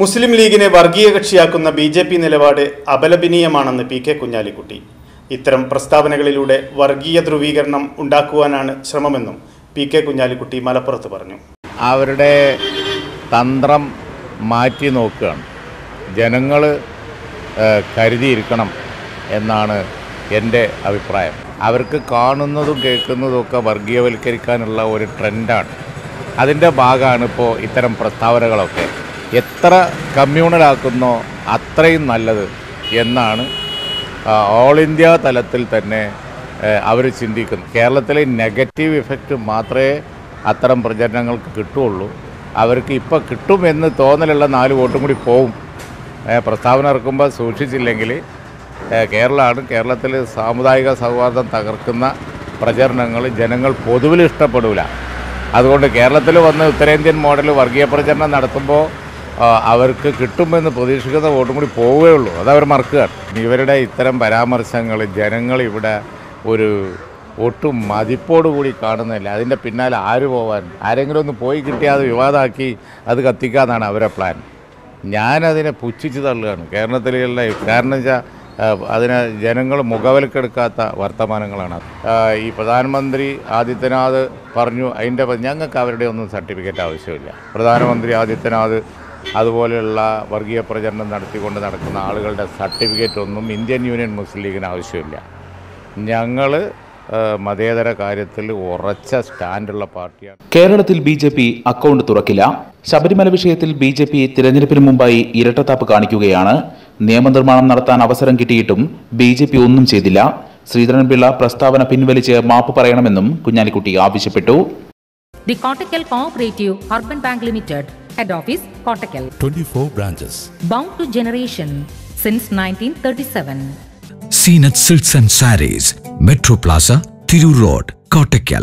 മുസ്ലിം ലീഗിനെ വർഗീയ കക്ഷിയാക്കുന്ന B J P നിലപാട് അപലപനീയമാണെന്ന് പി കെ കുഞ്ഞാലിക്കുട്ടി. ഇത്തരം പ്രസ്താവനകളിലൂടെ വർഗീയ ധ്രുവീകരണം ഉണ്ടാക്കുവാനാണ് ശ്രമമെന്നും പി കെ കുഞ്ഞാലിക്കുട്ടി മലപ്പുറത്ത് പറഞ്ഞു. അവരുടെ തന്ത്രം മാറ്റി നോക്കുകയാണ്. ജനങ്ങൾ കരുതിയിരിക്കണം എന്നാണ് എന്റെ അഭിപ്രായം. അവർക്ക് കാണുന്നതും കേൾക്കുന്നതും ഒക്കെ വർഗീയവൽക്കരിക്കാനുള്ള ഒരു ട്രെൻഡാണ്. അതിന്റെ ഭാഗമാണ് ഇപ്പോൾ ഇത്തരം പ്രസ്താവനകളൊക്കെ. എത്ര കമ്മ്യൂണലാക്കുന്നോ അത്രയും നല്ലത് എന്നാണ് ഓൾ ഇന്ത്യ തലത്തിൽ തന്നെ അവർ ചിന്തിക്കുന്നത്. കേരളത്തിലെ നെഗറ്റീവ് ഇഫക്റ്റ് മാത്രമേ അത്തരം പ്രചരണങ്ങൾക്ക് കിട്ടുകയുള്ളൂ. അവർക്ക് ഇപ്പോൾ കിട്ടുമെന്ന് തോന്നലുള്ള നാല് വോട്ടും കൂടി പോവും. പ്രസ്താവന ഇറക്കുമ്പോൾ സൂക്ഷിച്ചില്ലെങ്കിൽ കേരളമാണ് കേരളത്തിൽ സാമുദായിക സൗഹാർദ്ദം തകർക്കുന്ന പ്രചരണങ്ങൾ ജനങ്ങൾ പൊതുവിൽ ഇഷ്ടപ്പെടില്ല അതുകൊണ്ട് കേരളത്തിൽ വന്ന് ഉത്തരേന്ത്യൻ മോഡൽ വർഗീയ പ്രചരണം നടത്തുമ്പോൾ അവർക്ക് കിട്ടുമെന്ന് പ്രതീക്ഷിക്കുന്ന വോട്ടും കൂടി പോവുകയുള്ളൂ അതവർ മറക്കുകയാണ്. ഇവരുടെ ഇത്തരം പരാമർശങ്ങൾ ജനങ്ങൾ ഇവിടെ ഒരു ഒട്ടും മതിപ്പോടുകൂടി കാണുന്നില്ല. അതിന്റെ പിന്നാലെ ആര് പോവാൻ? ആരെങ്കിലും ഒന്ന് പോയി കിട്ടിയാൽ അത് വിവാദമാക്കി അത് കത്തിക്കാന്നാണ് അവരെ പ്ലാൻ. ഞാനതിനെ പുച്ഛിച്ച് തള്ളുകയാണ്. കേരളത്തിലുള്ള കാരണം വെച്ചാൽ അതിനെ ജനങ്ങൾ മുഖവിലക്കെടുക്കാത്ത വർത്തമാനങ്ങളാണ് ഈ പ്രധാനമന്ത്രി ആദിത്യനാഥ് പറഞ്ഞു അതിന്റെ ഞങ്ങൾക്ക് അവരുടെ ഒന്നും സർട്ടിഫിക്കറ്റ് ആവശ്യമില്ല. പ്രധാനമന്ത്രി ആദിത്യനാഥ് അതുപോലെയുള്ള വർഗീയ പ്രചരണം നടത്തിക്കൊണ്ട് നടക്കുന്ന ആളുകളുടെ സർട്ടിഫിക്കറ്റ് ഒന്നും ഇന്ത്യൻ യൂണിയൻ മുസ്ലിം ലീഗിന് ആവശ്യമില്ല. ഞങ്ങൾ മതേതര കാര്യത്തിൽ ഉറച്ച സ്റ്റാൻഡുള്ള പാർട്ടിയാണ്. കേരളത്തിൽ ബി ജെ പി അക്കൗണ്ട് തുറക്കില്ല. ശബരിമല വിഷയത്തിൽ ബി ജെ പി തിരഞ്ഞെടുപ്പിന് മുമ്പായി ഇരട്ടത്താപ്പ് കാണിക്കുകയാണ്. നിയമനിർമ്മാണം നടത്താൻ അവസരം കിട്ടിയിട്ടും ബി ജെ പി ഒന്നും ചെയ്തില്ല. ശ്രീധരൻപിള്ള പ്രസ്താവന പിൻവലിച്ച് മാപ്പ് പറയണമെന്നും കുഞ്ഞാലിക്കുട്ടി ആവശ്യപ്പെട്ടു. The Kottakkal Cooperative urban bank Limited, Head Office, Kottakkal. 24 branches. Bound to generation since 1937. Seen at Silks and Saris, Metro Plaza, Thiru Road, Kottakkal.